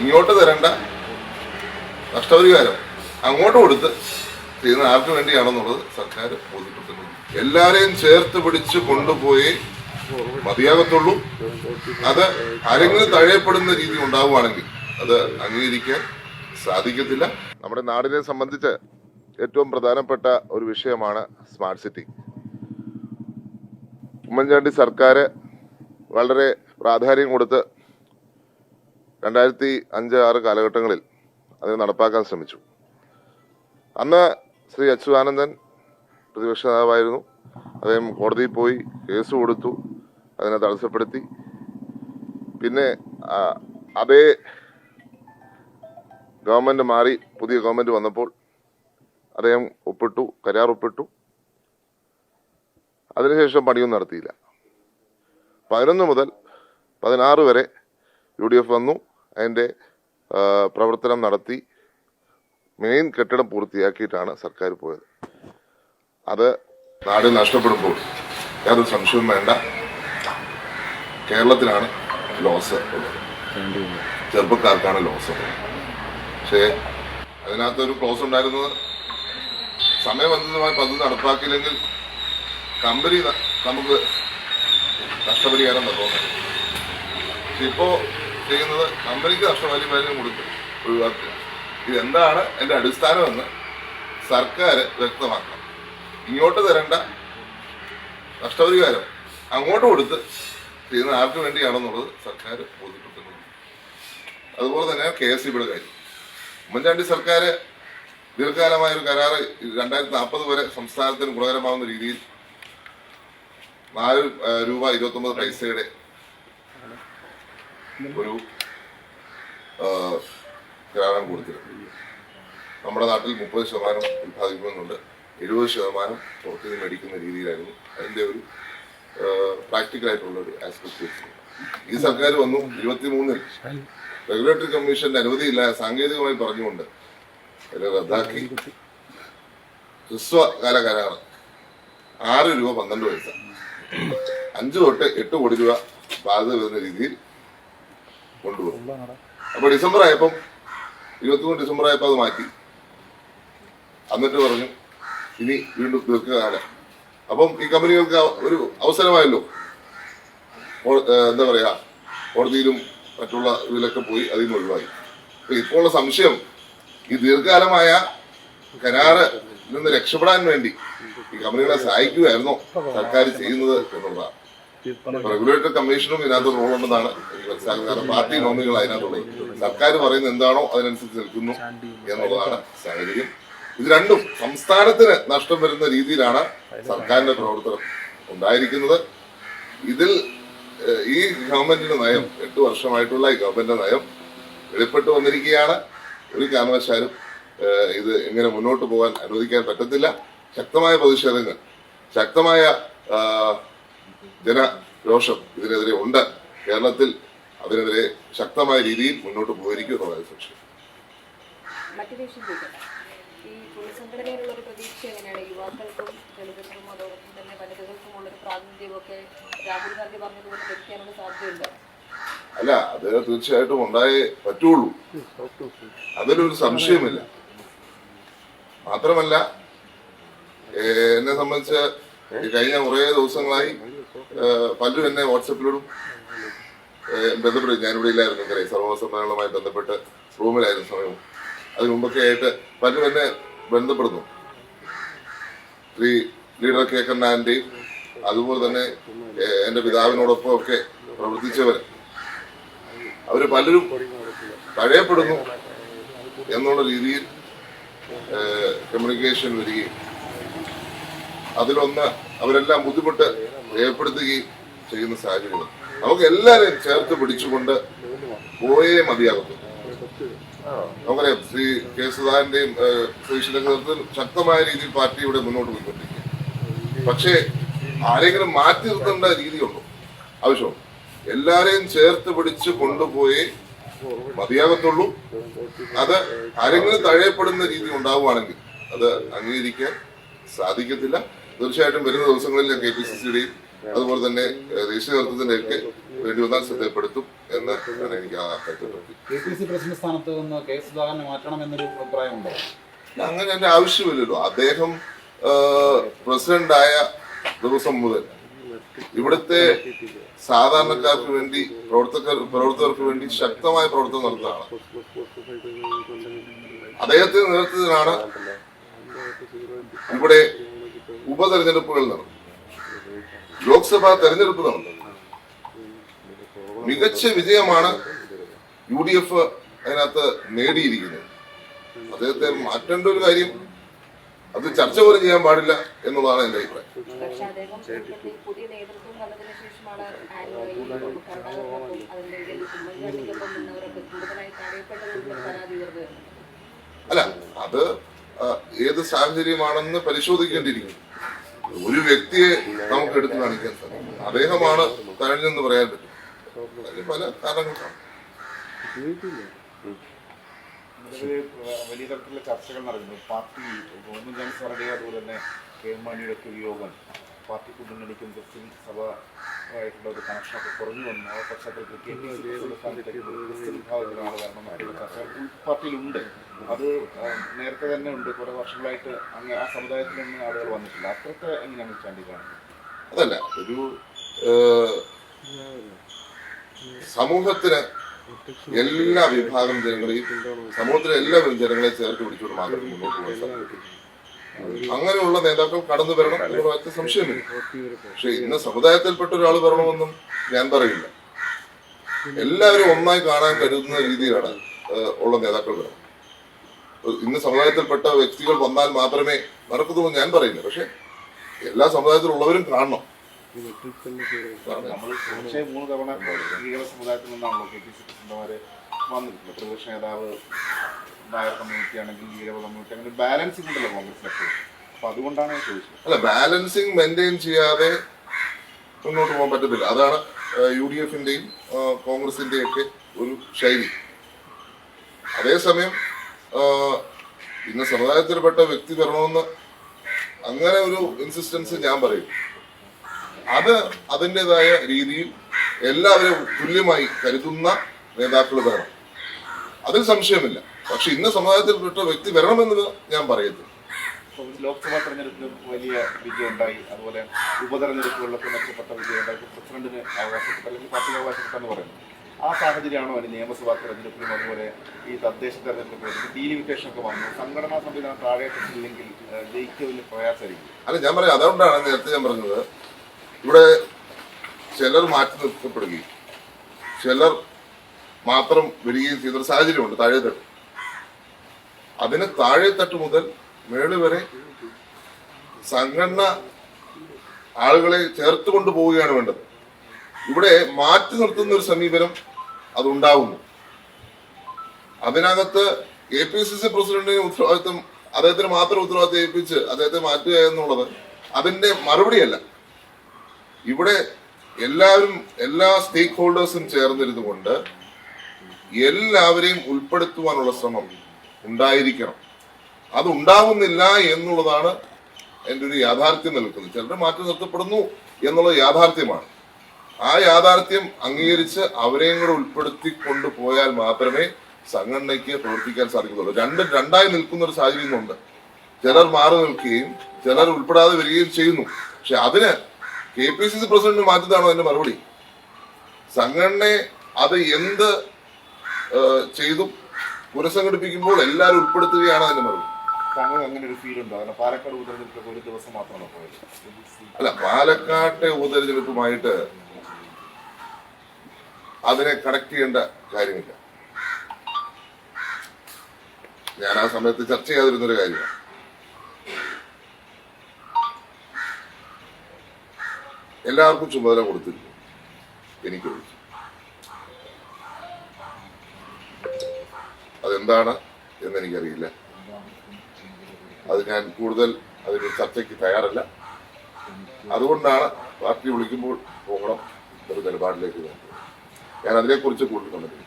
ഇങ്ങോട്ട് തരേണ്ട. നഷ്ടപരിഹാരം. അങ്ങോട്ട് കൊടുത്ത് ചെയ്യുന്ന ആർക്ക് വേണ്ടിയാണെന്നുള്ളത് സർക്കാർ ബോധ്യപ്പെടുത്തുന്നു. എല്ലാരെയും ചേർത്ത് പിടിച്ച് കൊണ്ടുപോയി മതിയാകത്തുള്ളൂ. അത് ആരെങ്കിലും തഴയപ്പെടുന്ന രീതി ഉണ്ടാവുകയാണെങ്കിൽ അത് അംഗീകരിക്കാൻ സാധിക്കത്തില്ല. നമ്മുടെ നാടിനെ സംബന്ധിച്ച് ഏറ്റവും പ്രധാനപ്പെട്ട ഒരു വിഷയമാണ് സ്മാർട്ട് സിറ്റി. ഉമ്മൻചാണ്ടി സർക്കാർ വളരെ പ്രാധാന്യം കൊടുത്ത് രണ്ടായിരത്തി അഞ്ച് ആറ് കാലഘട്ടങ്ങളിൽ അതിനെ നടപ്പാക്കാൻ ശ്രമിച്ചു. അന്ന് ശ്രീ അച്യുതാനന്ദൻ പ്രതിപക്ഷ നേതാവായിരുന്നു. അദ്ദേഹം കോടതിയിൽ പോയി കേസ് കൊടുത്തു. അതിനെ തടസ്സപ്പെടുത്തി. പിന്നെ അതേ ഗവൺമെന്റ് മാറി പുതിയ ഗവൺമെന്റ് വന്നപ്പോൾ അദ്ദേഹം ഒപ്പിട്ടു കരാർ ഒപ്പിട്ടു. അതിനുശേഷം പണിയൊന്നും നടത്തിയില്ല. പതിനൊന്ന് മുതൽ പതിനാറ് വരെ യു ഡി എഫ് വന്നു. അതിന്റെ പ്രവർത്തനം നടത്തി മെയിൻ കെട്ടിടം പൂർത്തിയാക്കിയിട്ടാണ് സർക്കാർ പോയത്. അത് നാട് നഷ്ടപ്പെടുമ്പോൾ യാതൊരു സംശയവും വേണ്ട. കേരളത്തിലാണ് ലോസ് ചെറുപ്പക്കാർക്കാണ് ലോസ് പക്ഷേ അതിനകത്തൊരു ക്ലോസ് ഉണ്ടായിരുന്നത് സമയബന്ധിതമായി പദ്ധതി നടപ്പാക്കിയില്ലെങ്കിൽ കമ്പനി നമുക്ക് നഷ്ടപരിഹാരം പക്ഷെ ഇപ്പോ ചെയ്യുന്നത് കമ്പനിക്ക് നഷ്ടമായി നഷ്ടപരിഹാരം കൊടുക്കും ഒഴിവാക്കുക. ഇതെന്താണ് എന്റെ അടിസ്ഥാനമെന്ന് സർക്കാർ വ്യക്തമാക്കണം. ഇങ്ങോട്ട് തരേണ്ട നഷ്ടപരിഹാരം അങ്ങോട്ട് കൊടുത്ത് ചെയ്യുന്ന ആർക്ക് വേണ്ടിയാണെന്നുള്ളത് സർക്കാർ ബോധ്യപ്പെടുത്തുന്നു. അതുപോലെ തന്നെ കെ എസ് സിബിയുടെ കാര്യം. ഉമ്മൻചാണ്ടി സർക്കാർ ദീർഘകാലമായ ഒരു കരാറ് രണ്ടായിരത്തി നാൽപ്പത് വരെ സംസ്ഥാനത്തിന് ഗുണകരമാവുന്ന രീതിയിൽ നാല് രൂപ ഇരുപത്തൊമ്പത് പൈസയുടെ ഒരു ഗ്രാമം കരാറാണ് കൊടുത്തിരുന്നത് നമ്മുടെ നാട്ടിൽ മുപ്പത് ശതമാനം ഉത്പാദിപ്പിക്കുന്നുണ്ട് എഴുപത് ശതമാനം പുറത്തു നിന്ന് മേടിക്കുന്ന രീതിയിലായിരുന്നു. അതിന്റെ ഒരു പ്രാക്ടിക്കൽ ആയിട്ടുള്ള ഒരു ആസ്പെക്ട് ഈ സർക്കാർ വന്നു ഇരുപത്തിമൂന്നിൽ. റെഗുലേറ്ററി കമ്മീഷന്റെ അനുമതിയില്ല സാങ്കേതികമായി പറഞ്ഞുകൊണ്ട് റദ്ദാക്കി. ഹ്രസ്വകാല കരാർ. ആറ് രൂപ പന്ത്രണ്ട് പൈസ. അഞ്ച് തൊട്ട് എട്ട് കോടി രൂപ ബാധ്യത വരുന്ന രീതിയിൽ കൊണ്ടുവന്നു. അപ്പൊ ഡിസംബർ ആയപ്പം ഇരുപത്തിമൂന്ന് ഡിസംബർ ആയപ്പോൾ അത് മാറ്റി. എന്നിട്ട് പറഞ്ഞു ഇനി വീണ്ടും ദീർഘകാലം അപ്പം ഈ കമ്പനികൾക്ക് ഒരു അവസരമായല്ലോ. എന്താ പറയാ കോടതിയിലും മറ്റുള്ള ഇതിലൊക്കെ പോയി അതിൽ നിന്ന് ഒഴിവായി. അപ്പൊ ഇപ്പോൾ ഉള്ള സംശയം ഈ ദീർഘകാലമായ കരാറ് നിന്ന് രക്ഷപ്പെടാൻ വേണ്ടി ഈ കമ്പനികളെ സഹായിക്കുകയായിരുന്നോ? സർക്കാർ ചെയ്യുന്നത് എന്നുള്ളതാണ്. റെഗുലേറ്ററി കമ്മീഷനും ഇതിനകത്ത് എനിക്ക് മനസ്സിലാക്കുന്നത്. പാർട്ടി നോമിനികൾ അതിനകത്തുള്ളത് സർക്കാർ പറയുന്നത് എന്താണോ അതിനനുസരിച്ച് നിൽക്കുന്നു എന്നുള്ളതാണ് സാഹചര്യം. ഇത് രണ്ടും സംസ്ഥാനത്തിന് നഷ്ടം വരുന്ന രീതിയിലാണ് സർക്കാരിന്റെ പ്രവർത്തനം ഉണ്ടായിരിക്കുന്നത്. ഇതിൽ ഈ ഗവൺമെന്റിന്റെ നയം എട്ട് വർഷമായിട്ടുള്ള ഈ ഗവൺമെന്റിന്റെ നയം വെളിപ്പെട്ട് വന്നിരിക്കുകയാണ്. ഒരു കാരണവശാലും ഇത് എങ്ങനെ മുന്നോട്ട് പോകാൻ അനുവദിക്കാൻ പറ്റത്തില്ല. ശക്തമായ പ്രതിഷേധങ്ങൾ ശക്തമായ ജനരോഷം ഇതിനെതിരെ ഉണ്ട്. കേരളത്തിൽ അതിനെതിരെ ശക്തമായ രീതിയിൽ മുന്നോട്ട് പോയിരിക്കും എന്നുള്ളത് സംശയം. ഈ പുനഃസംഘടനയിലുള്ള ഒരു പ്രതീക്ഷ എങ്ങനെയാണ്? യുവാക്കൾക്കും ദളിതർക്കും അതോടൊപ്പം തന്നെ വനിതകൾക്കും ഉള്ളൊരു പ്രാതിനിധ്യമൊക്കെ രാഹുൽ ഗാന്ധി പറഞ്ഞതുപോലെ ലഭിക്കാനുള്ള സാധ്യതയുണ്ട്? അല്ല അത് തീർച്ചയായിട്ടും ഉണ്ടായേ പറ്റുള്ളൂ. അതിലൊരു സംശയമില്ല. മാത്രമല്ല എന്നെ സംബന്ധിച്ച് കഴിഞ്ഞ കുറേ ദിവസങ്ങളായി പലരും എന്നെ വാട്സപ്പിലൂടെ ബന്ധപ്പെട്ട് ഞാനിവിടെ ഇല്ലായിരുന്നു എനിക്കറിയാം. സർവ സമ്മേളനവുമായി ബന്ധപ്പെട്ട് റൂമിലായിരുന്നു സമയം. അതിനു മുമ്പൊക്കെ ആയിട്ട് പലരും എന്നെ ബന്ധപ്പെടുന്നു. ശ്രീ ലീഡർ കെ കണ്ണാന്റെയും അതുപോലെ തന്നെ എന്റെ പിതാവിനോടൊപ്പം ഒക്കെ പ്രവർത്തിച്ചവർ. അവർ പലരും തഴയപ്പെടുന്നു എന്നുള്ള രീതിയിൽ കമ്മ്യൂണിക്കേഷൻ വരികയും അതിലൊന്ന് അവരെല്ലാം ബുദ്ധിമുട്ട് രേഖപ്പെടുത്തുകയും ചെയ്യുന്ന സാഹചര്യങ്ങൾ. നമുക്ക് എല്ലാവരെയും ചേർത്ത് പിടിച്ചുകൊണ്ട് പോയേ മതിയാകുന്നു നമുക്കറിയാം ശ്രീ കെ സുധാകരന്റെയും ശ്രീകൃഷ്ണന്റെ നേതൃത്വത്തിൽ ശക്തമായ രീതിയിൽ പാർട്ടി ഇവിടെ മുന്നോട്ട് പോയിക്കൊണ്ടിരിക്കുക പക്ഷേ ആരെങ്കിലും മാറ്റി നിർത്തേണ്ട രീതിയുണ്ടോ? ആവശ്യമുണ്ടോ? എല്ലാരെയും ചേർത്ത് പിടിച്ച് കൊണ്ടുപോയി മതിയാകത്തുള്ളൂ. അത് ആരെങ്കിലും തഴയപ്പെടുന്ന രീതി ഉണ്ടാവുകയാണെങ്കിൽ അത് അംഗീകരിക്കാൻ സാധിക്കത്തില്ല. തീർച്ചയായിട്ടും വരുന്ന ദിവസങ്ങളിൽ ഞാൻ കെ പി സി സിയുടെയും അതുപോലെ തന്നെ ദേശീയ നേതൃത്വത്തിന്റെ ഒക്കെ വേണ്ടി വന്നാൽ ശ്രദ്ധപ്പെടുത്തും എന്ന് എനിക്ക് ആ കെ പി സി പ്രസിഡന്റ് സ്ഥാനത്ത് നിന്ന് കെ സുധാകരനെ മാറ്റണം എന്നൊരു അഭിപ്രായമുണ്ടോ അങ്ങനെ എന്റെ ആവശ്യമില്ലല്ലോ. അദ്ദേഹം പ്രസിഡന്റ് ആയ ദിവസം മുതൽ ഇവിടുത്തെ സാധാരണക്കാർക്ക് വേണ്ടി പ്രവർത്തകർ പ്രവർത്തകർക്ക് വേണ്ടി ശക്തമായ പ്രവർത്തനം നടത്തുകയാണ് അദ്ദേഹത്തിന്റെ നേതൃത്വത്തിലാണ് ഇവിടെ ഉപതെരഞ്ഞെടുപ്പുകൾ നടന്നു. ലോക്സഭാ തെരഞ്ഞെടുപ്പ് നടന്നു. മികച്ച വിജയമാണ് യു ഡി എഫ് അതിനകത്ത് നേടിയിരിക്കുന്നത്. അദ്ദേഹത്തെ മാറ്റേണ്ട ഒരു കാര്യം അത് ചർച്ച പോലും ചെയ്യാൻ പാടില്ല എന്നുള്ളതാണ് എന്റെ അഭിപ്രായം. അല്ല അത് ഏത് സാഹചര്യമാണെന്ന് പരിശോധിക്കേണ്ടിയിരിക്കും ഒരു വ്യക്തിയെ നമുക്ക് എടുത്തു കാണിക്കാൻ സാധിക്കും അദ്ദേഹമാണ് തഴഞ്ഞെന്ന് പറയാൻ പറ്റും പല നിലവിൽ വലിയ തരത്തിലുള്ള ചർച്ചകൾ നടക്കുന്നു. പാർട്ടി ഉമ്മൻചാണ്ടി സാറുടെ അതുപോലെ തന്നെ കെ എം മാണിയുടെ ഒക്കെ വിയോഗം പാർട്ടി ക്രിസ്ത്യൻ സഭ ആയിട്ടുള്ള ഒരു കണക്ഷനൊക്കെ കുറഞ്ഞു വന്നു. ആ പശ്ചാത്തലത്തിൽ കെ പി സി പ്രസിഡന്റ് സ്ഥാനത്തേക്ക് ഒരു ക്രിസ്ത്യൻ വിഭാഗത്തിൽ ആൾ വരണം എന്നൊക്കെയുള്ള ചർച്ചകൾ പാർട്ടിയിലുണ്ട്. അത് നേരത്തെ തന്നെ ഉണ്ട്. കുറെ വർഷങ്ങളായിട്ട് അങ്ങനെ ആ സമുദായത്തിൽ നിന്ന് ആളുകൾ വന്നിട്ടില്ല. അത്രത്തെ എങ്ങനെയാണ് ചാണ്ടി കാണുന്നത്? അതല്ല ഒരു സമൂഹത്തിന് എല്ലാ വിഭാഗം ജനങ്ങളെയും സമൂഹത്തിലെ എല്ലാ ജനങ്ങളെയും ചേർത്ത് പിടിച്ചുകൊണ്ട് മാത്രമേ മുന്നോട്ട് പോകാൻ സാധിക്കൂ അങ്ങനെയുള്ള നേതാക്കൾ കടന്നു വരണം എന്നുള്ള സംശയമില്ല പക്ഷെ ഇന്ന് സമുദായത്തിൽപ്പെട്ട ഒരാൾ വരണമെന്നും ഞാൻ പറയില്ല. എല്ലാവരും ഒന്നായി കാണാൻ കരുതുന്ന രീതിയിലാണ് ഉള്ള നേതാക്കൾ വരണം. ഇന്ന് സമുദായത്തിൽപ്പെട്ട വ്യക്തികൾ വന്നാൽ മാത്രമേ നടക്കുന്നുള്ളൂ ഞാൻ പറയില്ല പക്ഷെ എല്ലാ സമുദായത്തിലുള്ളവരും കാണണം. മൂന്ന് തവണ സമുദായത്തിൽ നിന്നാണല്ലോ കെ പി സി പ്രസിഡന്റുമാര് വന്നിട്ടുണ്ട് പ്രതിപക്ഷ നേതാവ് നായർ കമ്മ്യൂണിറ്റി ആണെങ്കിൽ ഈഴവ കമ്മ്യൂണിറ്റി അങ്ങനെ ബാലൻസിംഗ് ഉണ്ടല്ലോ കോൺഗ്രസിലൊക്കെ അപ്പൊ അതുകൊണ്ടാണ് ഞാൻ ചോദിച്ചത്. അല്ല ബാലൻസിങ് മെയിന്റെയിൻ ചെയ്യാതെ മുന്നോട്ട് പോകാൻ പറ്റത്തില്ല. അതാണ് യു ഡി എഫിന്റെയും കോൺഗ്രസിന്റെയും ഒക്കെ ഒരു ശൈലി. അതേസമയം ഇന്ന് സമുദായത്തിൽപ്പെട്ട വ്യക്തി വരണമെന്ന് അങ്ങനെ ഒരു ഇൻസിസ്റ്റൻസ് ഞാൻ പറയും. അത് അതിന്റെതായ രീതിയിൽ എല്ലാവരും തുല്യമായി കരുതുന്ന നേതാക്കൾ വേണം. അതിൽ സംശയമില്ല. പക്ഷെ ഇന്ന് സമുദായത്തിൽപ്പെട്ട വ്യക്തി വരണമെന്ന് ഞാൻ പറയത്തില്ല. ലോക്സഭാ തെരഞ്ഞെടുപ്പിലും വലിയ വിജയം ഉണ്ടായി. അതുപോലെ ഉപതെരഞ്ഞെടുപ്പുകളിലൊക്കെ മെച്ചപ്പെട്ട വിജയം ഉണ്ടായി. ഇപ്പൊ പ്രസിഡന്റിന് അവകാശപ്പെട്ട. അല്ലെങ്കിൽ പാർട്ടിക്ക് അവകാശപ്പെട്ടെന്ന് പറയുന്നു. ആ സാഹചര്യമാണോ അതിന് നിയമസഭാ തെരഞ്ഞെടുപ്പിലും അതുപോലെ ഈ തദ്ദേശ തെരഞ്ഞെടുപ്പിലും ഡീലിമിറ്റേഷൻ ഒക്കെ വന്നു. സംഘടനാ സംവിധാനം താഴെ എത്തിയില്ലെങ്കിൽ ഏഹ്, ജയിക്കുക പ്രയാസമായിരിക്കും. അല്ല ഞാൻ പറയാം. അതുകൊണ്ടാണ് നേരത്തെ ഞാൻ പറഞ്ഞത്. ഇവിടെ ചിലർ മാറ്റി നിർത്തപ്പെടുകയും ചിലർ മാത്രം വരികയും ചെയ്തൊരു സാഹചര്യമുണ്ട് താഴെ താഴെത്തട്ട് അതിന് തട്ട് മുതൽ മേൾ വരെ സംഘടന ആളുകളെ ചേർത്ത് കൊണ്ടുപോവുകയാണ് വേണ്ടത്. ഇവിടെ മാറ്റി നിർത്തുന്ന ഒരു സമീപനം അതുണ്ടാവുന്നു. അതിനകത്ത് എ പി സി സി പ്രസിഡന്റിന് ഉത്തരവാദിത്വം അദ്ദേഹത്തിന് മാത്രം ഉത്തരവാദിത്വം ഏൽപ്പിച്ച് അദ്ദേഹത്തെ മാറ്റുക എന്നുള്ളത് അതിന്റെ മറുപടിയല്ല. ഇവിടെ എല്ലാവരും എല്ലാ സ്റ്റേക്ക് ഹോൾഡേഴ്സും ചേർന്നിരുന്നു കൊണ്ട് എല്ലാവരെയും ഉൾപ്പെടുത്തുവാനുള്ള ശ്രമം ഉണ്ടായിരിക്കണം. അതുണ്ടാവുന്നില്ല എന്നുള്ളതാണ് എന്റെ ഒരു യാഥാർത്ഥ്യം നിൽക്കുന്നത് ചിലർ മാറ്റി നിർത്തപ്പെടുന്നു എന്നുള്ള യാഥാർത്ഥ്യമാണ്. ആ യാഥാർത്ഥ്യം അംഗീകരിച്ച് അവരെയും കൂടെ ഉൾപ്പെടുത്തി കൊണ്ടുപോയാൽ മാത്രമേ സംഘടനയ്ക്ക് പ്രവർത്തിക്കാൻ സാധിക്കുന്നുള്ളൂ രണ്ടും രണ്ടായി നിൽക്കുന്ന ഒരു സാഹചര്യം ഉണ്ട്. ചിലർ മാറി നിൽക്കുകയും ചിലർ ഉൾപ്പെടാതെ വരികയും ചെയ്യുന്നു. പക്ഷെ അതിന് K P C C president മാറ്റിയതാണോ അതിന്റെ മറുപടി? സംഘടനയെ അത് എന്ത് ചെയ്തും പുനഃസംഘടിപ്പിക്കുമ്പോൾ എല്ലാവരും ഉൾപ്പെടുത്തുകയാണ് അതിന്റെ മറുപടി. താങ്കൾ അങ്ങനെ ഒരു ഫീൽ ഉണ്ടോ? കാരണം പാലക്കാട് ഉപതെരഞ്ഞെടുപ്പിലൊക്കെ ഒരു ദിവസം മാത്രമാണ് പോയത്? അല്ല പാലക്കാട്ടെ ഉപതെരഞ്ഞെടുപ്പുമായിട്ട് അതിനെ കണക്ട് ചെയ്യേണ്ട കാര്യമില്ല. ഞാൻ ആ സമയത്ത് ചർച്ച ചെയ്യാതിരുന്നൊരു കാര്യമാണ്. എല്ലാവർക്കും ചുമതല കൊടുത്തിരുന്നു എനിക്കൊഴിച്ചു അതെന്താണ് എന്ന് എനിക്കറിയില്ല അത് ഞാൻ കൂടുതൽ അതിന് ചർച്ചയ്ക്ക് തയ്യാറല്ല. അതുകൊണ്ടാണ് പാർട്ടി വിളിക്കുമ്പോൾ പോകണം ഒരു നിലപാടിലേക്ക് ഞാൻ അതിനെക്കുറിച്ച് കൂടുതൽ കണ്ടിട്ടില്ല.